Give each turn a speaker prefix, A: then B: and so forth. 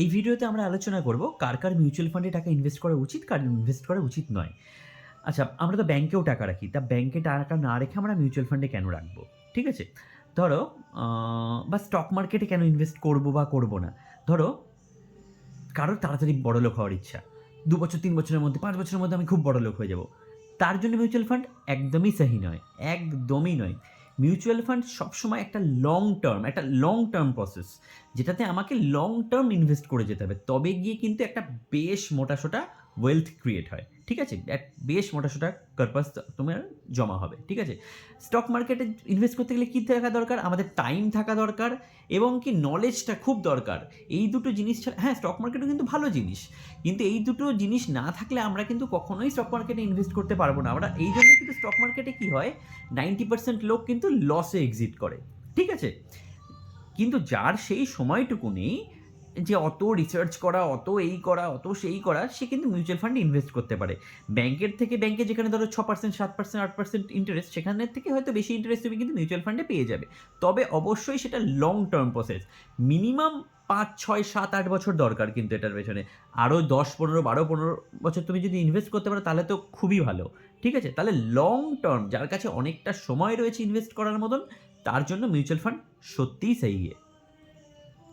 A: এই ভিডিওতে আমরা আলোচনা করব কার কার মিউচুয়াল ফান্ডে টাকা ইনভেস্ট করা উচিত, কার ইনভেস্ট করা উচিত নয়। আচ্ছা আমরা তো ব্যাংকেও টাকা রাখি, তা ব্যাংকে টাকা না রেখে আমরা মিউচুয়াল ফান্ডে কেন রাখব? ঠিক আছে? ধরো বা স্টক মার্কেটে কেন ইনভেস্ট করব বা করব না? ধরো কারোর তাড়াতাড়ি বড় লোক হওয়ার ইচ্ছা। দু বছর, তিন বছরের মধ্যে, পাঁচ বছরের মধ্যে আমি খুব বড় লোক হয়ে যাব। তার জন্য মিউচুয়াল ফান্ড একদমই সাহি নয়, একদমই নয়। মিউচুয়াল ফান্ড সবসময় একটা লং টার্ম একটা লং টার্ম প্রসেস যেটাতে আমাকে লং টার্ম ইনভেস্ট করে যেতে হবে। তবে গিয়ে কিন্তু একটা বেশ মোটাসোটা ওয়েলথ ক্রিয়েট হয়। ঠিক আছে? বেশ মোটাসোটা পারপাস তোমার জমা হবে। ঠিক আছে? স্টক মার্কেটে ইনভেস্ট করতে গেলে কী থাকা দরকার? আমাদের টাইম থাকা দরকার এবং কি নলেজটা খুব দরকার। এই দুটো জিনিস ছাড়া হ্যাঁ স্টক মার্কেটও কিন্তু ভালো জিনিস। কিন্তু এই দুটো জিনিস না থাকলে আমরা কিন্তু কখনোই স্টক মার্কেটে ইনভেস্ট করতে পারব না। আমরা এই জন্যই কিন্তু স্টক মার্কেটে কী হয়? নাইনটি পার্সেন্ট লোক কিন্তু লসে এক্সিট করে। ঠিক আছে? কিন্তু যার সেই সময়টুকু নেই যে অত রিসার্চ করা, অত এই করা, অত সেই করা, সে কিন্তু মিউচুয়াল ফান্ডে ইনভেস্ট করতে পারে। ব্যাংকের থেকে ব্যাংকে যেখানে ধরো ছ পার্সেন্ট সাত পার্সেন্ট আট পার্সেন্ট ইন্টারেস্ট সেখানের থেকে হয়তো বেশি ইন্টারেস্ট তুমি কিন্তু মিউচুয়াল ফান্ডে পেয়ে যাবে। তবে অবশ্যই সেটা লং টার্ম প্রসেস মিনিমাম পাঁচ, ছয়, সাত, আট বছর দরকার কিন্তু এটার পেছনে। আরও দশ, পনেরো, বারো, পনেরো বছর তুমি যদি ইনভেস্ট করতে পারো তাহলে তো খুবই ভালো। ঠিক আছে? তাহলে লং টার্ম যার কাছে অনেকটা সময় রয়েছে ইনভেস্ট করার মতন, তার জন্য মিউচুয়াল ফান্ড সত্যিই সেই